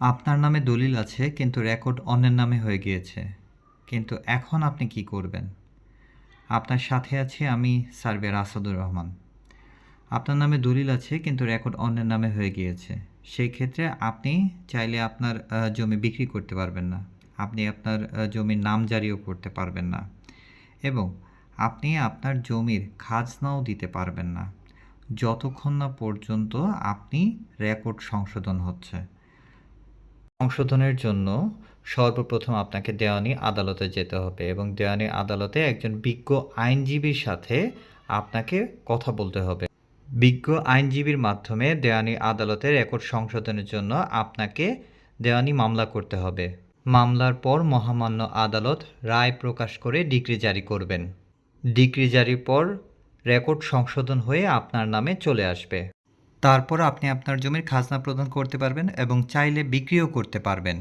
আপনার নামে দলিল আছে, কিন্তু রেকর্ড অন্যের নামে হয়ে গিয়েছে। কিন্তু এখন আপনি কি করবেন? আপনার সাথে আছে আমি সার্ভেয়ার আসাদুর রহমান। আপনার নামে দলিল আছে, কিন্তু রেকর্ড অন্যের নামে হয়ে গিয়েছে। সেই ক্ষেত্রে আপনি চাইলে আপনার জমি বিক্রি করতে পারবেন না। আপনি আপনার জমির নাম জারিও করতে পারবেন না। এবং আপনি আপনার জমির খাজনাও দিতে পারবেন না। যতক্ষণ না পর্যন্ত আপনি রেকর্ড সংশোধন হচ্ছে। সংশোধনের জন্য সর্বপ্রথম আপনাকে দেওয়ানি আদালতে যেতে হবে এবং দেওয়ানি আদালতে একজন বিজ্ঞ আইনজীবীর সাথে আপনাকে কথা বলতে হবে। বিজ্ঞ আইনজীবীর মাধ্যমে দেওয়ানি আদালতে রেকর্ড সংশোধনের জন্য আপনাকে দেওয়ানি মামলা করতে হবে। মামলার পর মহামান্য আদালত রায় প্রকাশ করে ডিক্রি জারি করবেন। ডিক্রি জারির পর রেকর্ড সংশোধন হয়ে আপনার নামে চলে আসবে। তারপর আপনি আপনার জমির খাজনা প্রদান করতে পারবেন এবং চাইলে বিক্রিও করতে পারবেন।